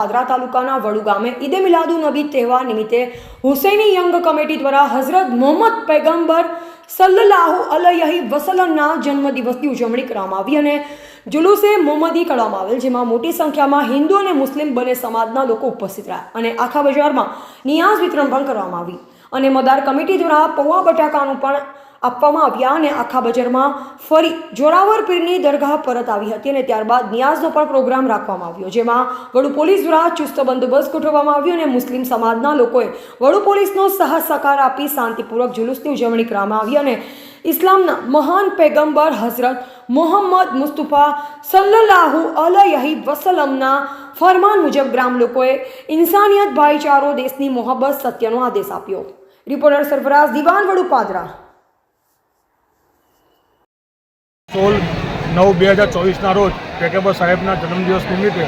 પાદરા તાલુકાના વડુ ગામે ઈદે મિલાદુ નબી તહેવાર નિમિત્તે હુસૈની યંગ કમિટી દ્વારા હઝરત મોહમ્મદ પૈગંબર સલ્લાહુ અલયહી વસલમના જન્મદિવસની ઉજવણી કરવામાં આવી અને જુલુસે મોહમ્મદી કરવામાં આવેલ, જેમાં મોટી સંખ્યામાં હિન્દુ અને મુસ્લિમ બંને સમાજના લોકો ઉપસ્થિત રહ્યા અને આખા બજારમાં નિયાઝ વિતરણ પણ કરવામાં આવી અને મદાર કમિટી દ્વારા પૌવા બટાકાનું પણ આપવામાં આવ્યા અને આખા બજારમાં ફરી જોરાવર પીરની દરગાહ પરત આવી હતી અને ત્યારબાદ નિયાઝનો પણ પ્રોગ્રામ રાખવામાં આવ્યો, જેમાં વડુ પોલીસ દ્વારા ચુસ્ત બંદોબસ્ત ગોઠવવામાં આવ્યો અને મુસ્લિમ સમાજના લોકોએ વડુ પોલીસનો સાહસ સહકાર આપી શાંતિપૂર્વક જુલુસની ઉજવણી કરવામાં આવી અને ઇસ્લામના મહાન પેગંબર હઝરત મોહમ્મદ મુસ્તુફા સલ્લલ્લાહુ અલયહી વસલમના ફરમાન મુજબ ગ્રામ લોકોએ ઇન્સાનિયત ભાઈચારો દેશની મોહબ્બત સત્યનો આદેશ આપ્યો. રિપોર્ટર સરફરાઝ દિવાન વડુ પાદરા નવ બે હજાર ચોવીસના રોજ પેકેબર સાહેબના જન્મદિવસ નિમિત્તે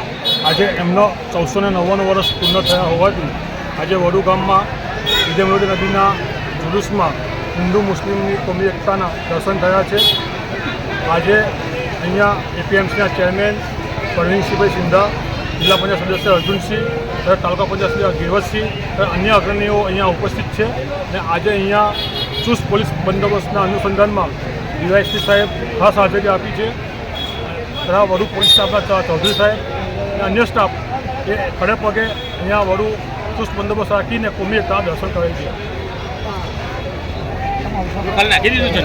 આજે એમનો ચૌદસો ને નવ્વાણું વર્ષ પૂર્ણ થયા હોવાથી આજે વડુ ગામમાં ઈદેમરોદ નદીના જુલુસમાં હિન્દુ મુસ્લિમની કોમી એકતાના દર્શન થયા છે. આજે અહીંયા એપીએમસીના ચેરમેન પ્રવીણસિંહભાઈ સિંધા, જિલ્લા પંચાયત સદસ્ય અર્જુનસિંહ તથા તાલુકા પંચાયત સદસ્ય ગિરવતસિંહ તથા અન્ય અગ્રણીઓ અહીંયા ઉપસ્થિત છે. અને આજે અહીંયા ચુસ્ત પોલીસ બંદોબસ્તના અનુસંધાનમાં ડીવાયસપી સાહેબ ખાસ હાજરી આપી છે. તથા વડુ પોલીસ સ્ટાફના ચૌધરી સાહેબ અને અન્ય સ્ટાફ એ ખડે પગે અહીંયા વડુ ચુસ્ત બંદોબસ્ત રાખીને કોમી એકતા દર્શન કરેલ છે. નાખી દીધું છે